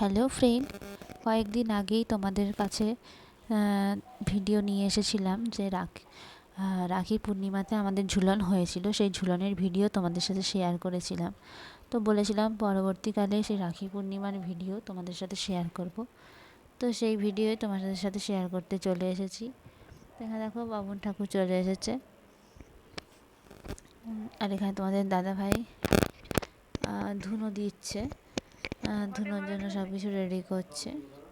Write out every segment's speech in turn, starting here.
Hello friend কয়েকদিন আগেই তোমাদের কাছে ভিডিও নিয়ে এসেছিলাম যে রাখি রাখি পূর্ণিমাতে আমাদের ঝুলন হয়েছিল। সেই ঝুলনের ভিডিও তোমাদের সাথে শেয়ার করেছিলাম। তো বলেছিলাম পরবর্তীকালে সেই রাখি পূর্ণিমার ভিডিও তোমাদের সাথে শেয়ার করব। তো সেই ভিডিওই তোমাদের সাথে শেয়ার করতে চলে এসেছি। এখানে দেখো বাবুন ঠাকুর চলে এসেছে। আর এখানে তোমাদের দাদা ভাই ধুনো দিচ্ছে। ধুনোর জন্য সব কিছু রেডি করছে।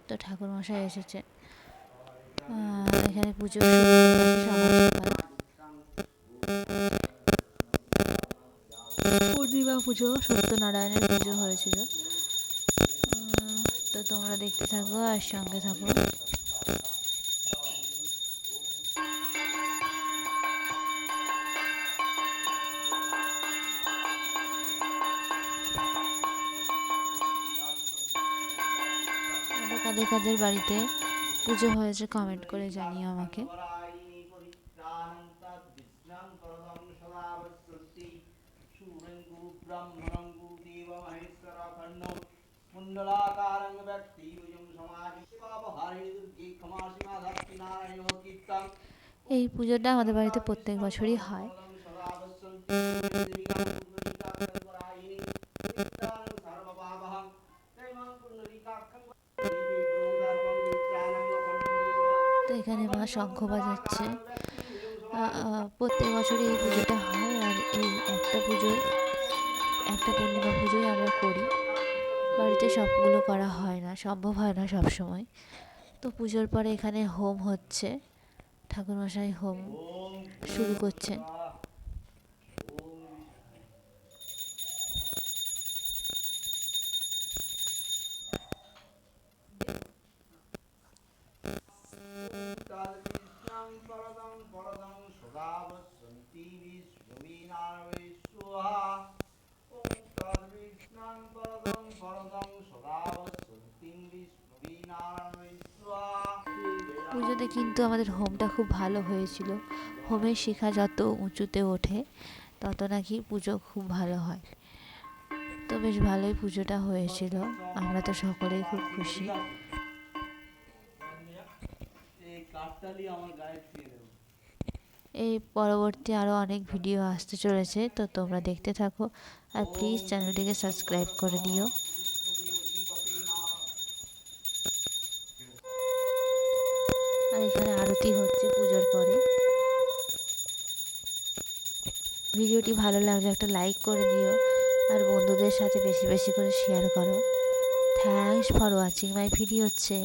তো ঠাকুর মশাই এসেছে এখানে পুজো পূর্ণিমা পুজো, সত্যনারায়ণের পুজো হয়েছিল। তো তোমরা দেখতে থাকো আর সঙ্গে থাকো। কাদের কাদের বাড়িতে পুজো হয়েছে কমেন্ট করে জানিও আমাকে। এই পুজোটা আমাদের বাড়িতে প্রত্যেক বছরই হয়। এখানে মা শঙ্খ বাজাচ্ছে। প্রত্যেক বছরই এই পুজোটা হয় আর এই একটা পুজোয়, একটা পূর্ণিমা পুজোই আমরা করি। বাড়িতে সবগুলো করা হয় না, সম্ভব হয় না সব সময় তো পুজোর পরে এখানে হোম হচ্ছে, ঠাকুরমশাই হোম শুরু করছেন। तद्विष्णं परदं परदं सदा वसन्ति विश्वविनारवेश्वहा ॐ तद्विष्णं परदं परदं सदा वसन्ति विश्वविनारवेश्वहा পুজোতে কিন্তু আমাদের হোমটা খুব ভালো হয়েছিল হোমের শিখা যত উঁচুতে ওঠে তত নাকি পুজো খুব ভালো হয় তো বেশ ভালোই পুজোটা হয়েছিল আমরা তো সকলেই খুব খুশি এই পরবর্তী আরও অনেক ভিডিও আসতে চলেছে, তো তোমরা দেখতে থাকো। আর প্লিজ চ্যানেলটিকে সাবস্ক্রাইব করে দিও। আর এখানে আরতি হচ্ছে পুজোর পরে। ভিডিওটি ভালো লাগলে একটা লাইক করে দিও, আর বন্ধুদের সাথে বেশি বেশি করে শেয়ার করো। Thanks for watching my video হচ্ছে